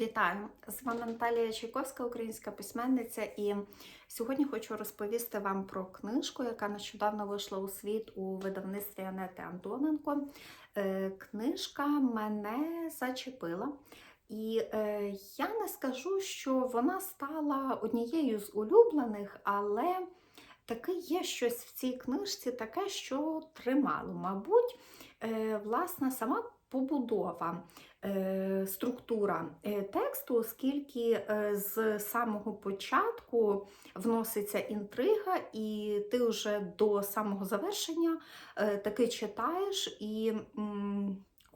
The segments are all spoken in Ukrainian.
Вітаю! З вами Наталія Чайковська, українська письменниця, і сьогодні хочу розповісти вам про книжку, яка нещодавно вийшла у світ у видавництві Анети Антоненко. Е, Книжка мене зачепила. І е, я не скажу, що вона стала однією з улюблених, але таке є щось в цій книжці, таке, що тримало. Мабуть, е, власне, сама побудова структура е, тексту, оскільки е, з самого початку вноситься інтрига, і ти вже до самого завершення е, таки читаєш і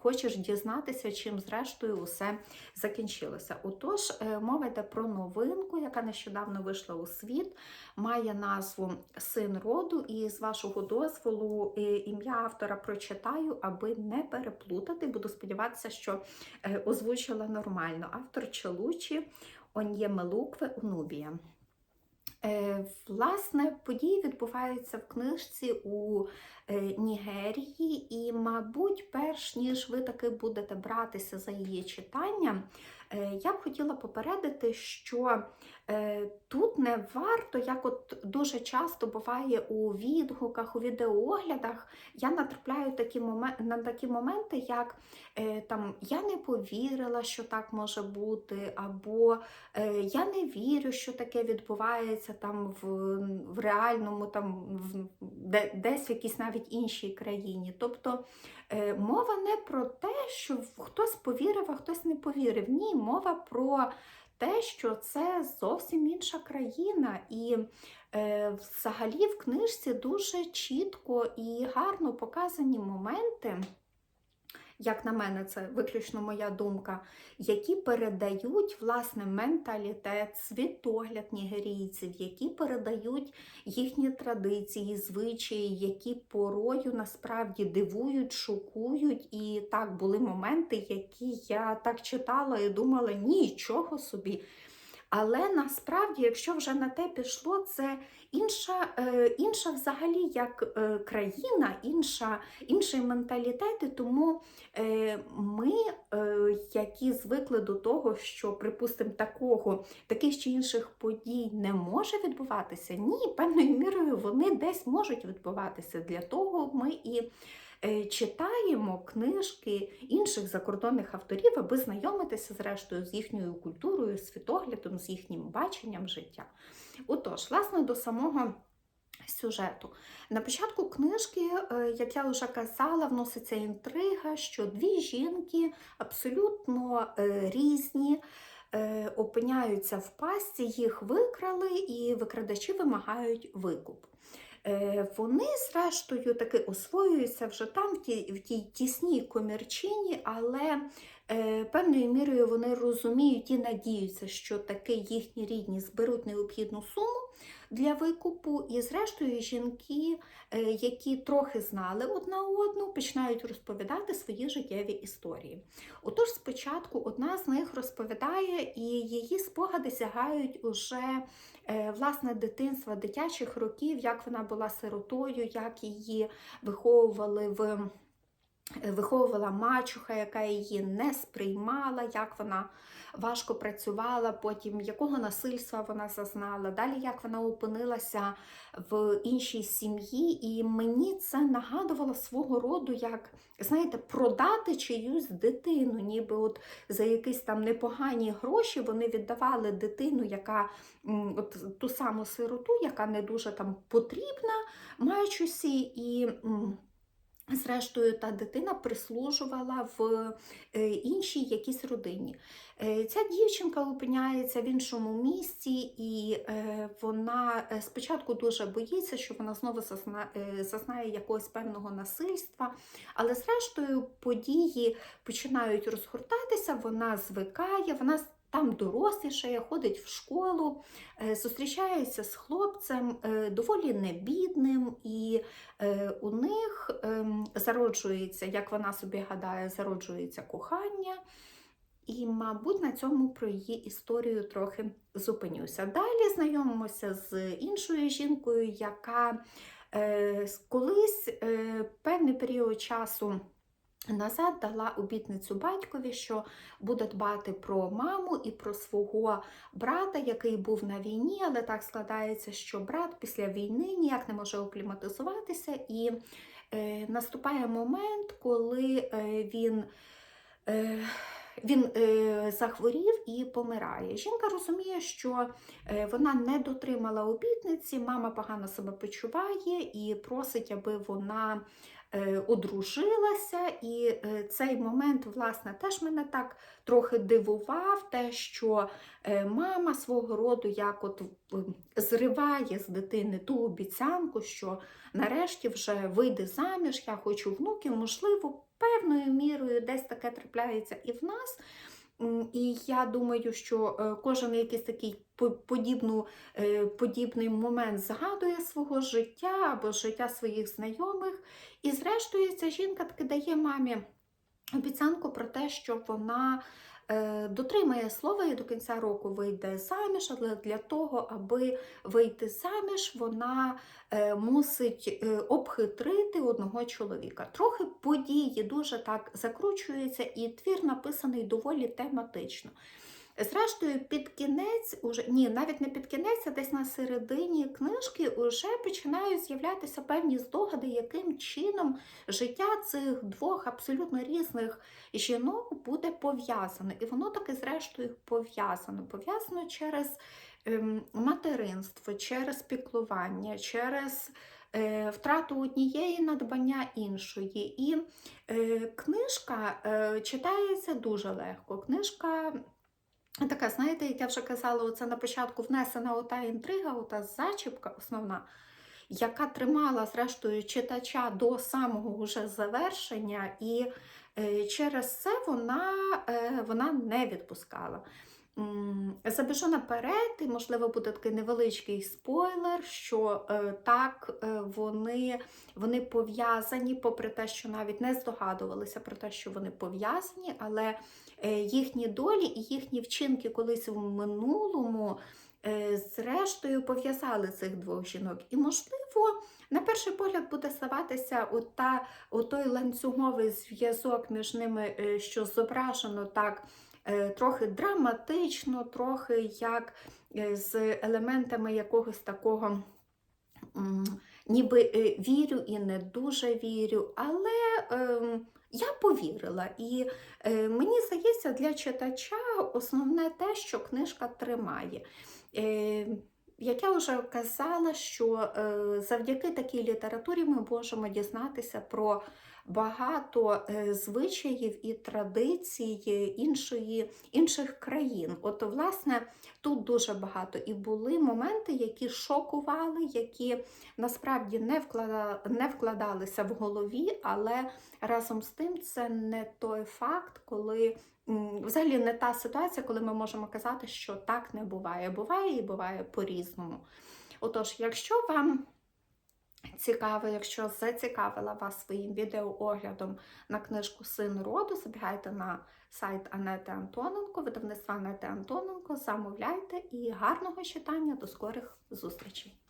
хочеш дізнатися, чим зрештою усе закінчилося. Отож, е, мова йде про новинку, яка нещодавно вийшла у світ, має назву Син роду, і з вашого дозволу е, ім'я автора прочитаю, аби не переплутати. Буду сподіватися, що е, озвучила нормально. Автор Челучі Он'ємелукве Унубія. Е, Власне, події відбуваються в книжці у е, Нігерії, і, мабуть, перш ніж ви таки будете братися за її читання, я б хотіла попередити, що е, тут не варто, як от дуже часто буває у відгуках, у відеооглядах, я натрапляю такі момен- на такі моменти, як е, там я не повірила, що так може бути, або е, я не вірю, що таке відбувається там в, в реальному, там в, десь в якійсь навіть іншій країні. Тобто е, мова не про те, що хтось повірив, а хтось не повірив. Ні, мова про те, що це зовсім інша країна. І е, взагалі в книжці дуже чітко і гарно показані моменти. Як на мене, це виключно моя думка, які передають власне менталітет, світогляд нігерійців, які передають їхні традиції, звичаї, які порою насправді дивують, шокують. І так були моменти, які я так читала і думала, нічого собі. Але насправді, якщо вже на те пішло, це інша, е, інша взагалі як е, країна, інша, інший менталітет, і тому е, ми, які звикли до того, що, припустимо, такого, таких чи інших подій не може відбуватися, ні, певною мірою вони десь можуть відбуватися. Для того ми і читаємо книжки інших закордонних авторів, аби знайомитися зрештою з їхньою культурою, світоглядом, з їхнім баченням життя. Отож, власне, до самого сюжету. На початку книжки, е, як я вже казала, вноситься інтрига, що дві жінки абсолютно е, різні. е, Опиняються в пастці, їх викрали, і викрадачі вимагають викуп. Е, Вони, зрештою, таки освоюються вже там, в тій, в тій тісній комірчині, але е, певною мірою вони розуміють і надіються, що таки їхні рідні зберуть необхідну суму для викупу, і, зрештою, жінки, е, які трохи знали одна одну, починають розповідати свої життєві історії. Отож, спочатку одна з них розповідає, і її спогади сягають уже е, власне дитинства, дитячих років, як вона була сиротою, як її виховували в. Виховувала мачуха, яка її не сприймала, як вона важко працювала, потім якого насильства вона зазнала, далі як вона опинилася в іншій сім'ї, і мені це нагадувало свого роду, як, знаєте, продати чиюсь дитину, ніби от за якісь там непогані гроші вони віддавали дитину, яка от ту саму сироту, яка не дуже там потрібна мачусі, і. Зрештою, та дитина прислужувала в е, іншій якійсь родині. Е, Ця дівчинка опиняється в іншому місці, і е, вона спочатку дуже боїться, що вона знову зазнає якогось певного насильства, але зрештою події починають розгортатися, вона звикає, вона там дорослішає, ходить в школу, е, зустрічається з хлопцем е, доволі небідним, і е, у них ем, зароджується, як вона собі гадає, зароджується кохання. І, мабуть, на цьому про її історію трохи зупинюся. Далі знайомимося з іншою жінкою, яка колись певний період часу назад дала обітницю батькові, що буде дбати про маму і про свого брата, який був на війні, але так складається, що брат після війни ніяк не може окліматизуватися, і е, наступає момент, коли е, він. Е, він е, захворів і помирає. Жінка розуміє, що е, вона не дотримала обітниці, мама погано себе почуває і просить, аби вона одружилася. І е, цей момент, власне, теж мене так трохи дивував, те, що е, мама свого роду як от е, зриває з дитини ту обіцянку, що нарешті вже вийде заміж, я хочу внуків, можливо, певною мірою десь таке трапляється і в нас. І я думаю, що е, кожен якийсь такий подібну, е, подібний момент згадує свого життя або життя своїх знайомих. І зрештою, ця жінка таки дає мамі обіцянку про те, що вона дотримає слова і до кінця року вийде заміж, але для того, аби вийти заміж, вона е, мусить е, обхитрити одного чоловіка. Трохи події дуже так закручуються, і твір написаний доволі тематично. Зрештою, під кінець, уже ні, навіть не під кінець, а десь на середині книжки вже починають з'являтися певні здогади, яким чином життя цих двох абсолютно різних жінок буде пов'язане. І воно таки, зрештою, пов'язано. Пов'язано через ем, материнство, через піклування, через е, втрату однієї надбання іншої. І е, книжка е, читається дуже легко. Книжка Така, знаєте, як я вже казала, оце на початку внесена ота інтрига, ота зачіпка основна, яка тримала, зрештою, читача до самого уже завершення, і е, через це вона, е, вона не відпускала. Забіжу наперед, і, можливо, буде такий невеличкий спойлер, що е, так е, вони, вони пов'язані, попри те, що навіть не здогадувалися про те, що вони пов'язані, але е, їхні долі і їхні вчинки колись в минулому, е, зрештою, пов'язали цих двох жінок. І, можливо, на перший погляд буде здаватися ота, отой ланцюговий зв'язок між ними, е, що зображено так трохи драматично, трохи як е, з елементами якогось такого. Ніби е, вірю і не дуже вірю, але ем, я повірила. І е, мені здається, для читача основне те, що книжка тримає. Е, як я вже казала, що е, завдяки такій літературі ми можемо дізнатися про багато е, звичаїв і традицій іншої, інших країн. От, власне, тут дуже багато і були моменти, які шокували, які насправді не, вклада, не вкладалися в голові, але разом з тим це не той факт, коли взагалі не та ситуація, коли ми можемо казати, що так не буває. Буває і буває по-різному. Отож, якщо вам цікаво, якщо зацікавила вас своїм відеооглядом на книжку Син роду, забігайте на сайт Анети Антоненко, видавництва Анети Антоненко, замовляйте і гарного читання, до скорих зустрічей!